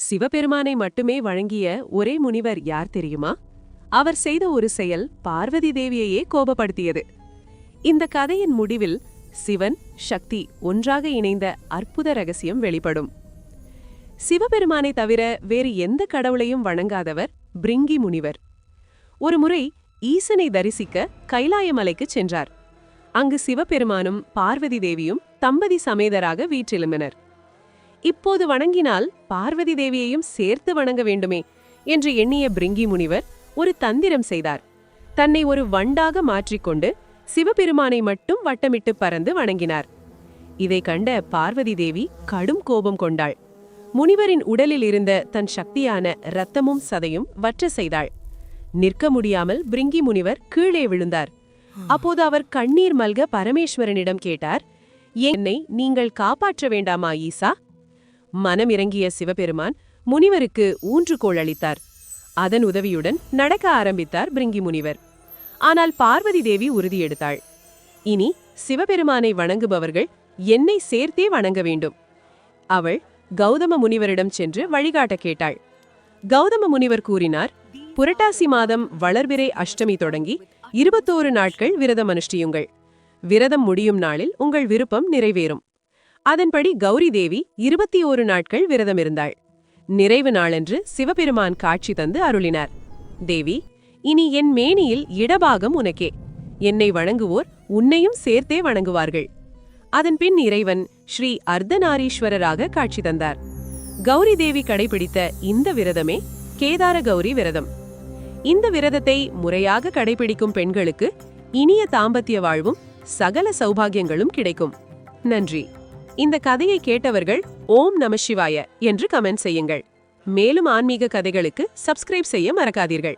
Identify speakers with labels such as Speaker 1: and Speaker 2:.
Speaker 1: சிவபெருமானை மட்டுமே வழங்கிய ஒரே முனிவர் யார் தெரியுமா? அவர் செய்த ஒரு செயல் பார்வதி தேவியையே கோபப்படுத்தியது. இந்த கதையின் முடிவில் சிவன் சக்தி ஒன்றாக இணைந்த அற்புத ரகசியம் வெளிப்படும். சிவபெருமானை தவிர வேறு எந்த கடவுளையும் வணங்காதவர் பிரிங்கி முனிவர். ஒருமுறை ஈசனை தரிசிக்க கைலாயமலைக்குச் சென்றார். அங்கு சிவபெருமானும் பார்வதி தேவியும் தம்பதி சமேதராக வீற்றிருந்தனர். இப்போது வணங்கினால் பார்வதி தேவியையும் சேர்த்து வணங்க வேண்டுமே என்று எண்ணிய பிரிங்கி முனிவர் ஒரு தந்திரம் செய்தார். தன்னை ஒரு வண்டாக மாற்றிக்கொண்டு சிவபெருமானை மட்டும் வட்டமிட்டு பறந்து வணங்கினார். இதை கண்ட பார்வதி தேவி கடும் கோபம் கொண்டாள். முனிவரின் உடலில் இருந்த தன் சக்தியான இரத்தமும் சதையும் வற்ற செய்தாள். நிற்க முடியாமல் பிரிங்கி முனிவர் கீழே விழுந்தார். அப்போது அவர் கண்ணீர் மல்க பரமேஸ்வரனிடம் கேட்டார் என்னை நீங்கள் காப்பாற்ற வேண்டாமா ஈசா? மனம் இறங்கிய சிவபெருமான் முனிவருக்கு ஊன்றுகோள் அளித்தார். அதன் உதவியுடன் நடக்க ஆரம்பித்தார் பிரிங்கி முனிவர். ஆனால் பார்வதி தேவி உறுதியெடுத்தாள் இனி சிவபெருமானை வணங்குபவர்கள் என்னை சேர்த்தே வணங்க வேண்டும். அவள் கௌதம முனிவரிடம் சென்று வழிகாட்ட கேட்டாள். கௌதம முனிவர் கூறினார் புரட்டாசி மாதம் வளர்பிறை அஷ்டமி தொடங்கி இருபத்தோரு நாட்கள் விரதம் அனுஷ்டியுங்கள். விரதம் முடியும் நாளில் உங்கள் விருப்பம் நிறைவேறும். அதன்படி கௌரி தேவி இருபத்தி ஓரு நாட்கள் விரதமிருந்தாள். நிறைவு நாளன்று சிவபெருமான் காட்சி தந்து அருளினார். தேவி இனி என் மேனியில் இடபாகம் உனக்கே. என்னை வணங்குவோர் உன்னையும் சேர்த்தே வணங்குவார்கள். அதன்பின் இறைவன் ஸ்ரீ அர்த்தநாரீஸ்வரராக காட்சி தந்தார். கௌரி தேவி கடைபிடித்த இந்த விரதமே கேதார கௌரி விரதம். இந்த விரதத்தை முறையாக கடைபிடிக்கும் பெண்களுக்கு இனிய தாம்பத்திய வாழ்வும் சகல சௌபாகியங்களும் கிடைக்கும். நன்றி. இந்த கதையை கேட்டவர்கள் ஓம் நம சிவாய என்று கமெண்ட் செய்யுங்கள். மேலும் ஆன்மீக கதைகளுக்கு சப்ஸ்கிரைப் செய்ய மறக்காதீர்கள்.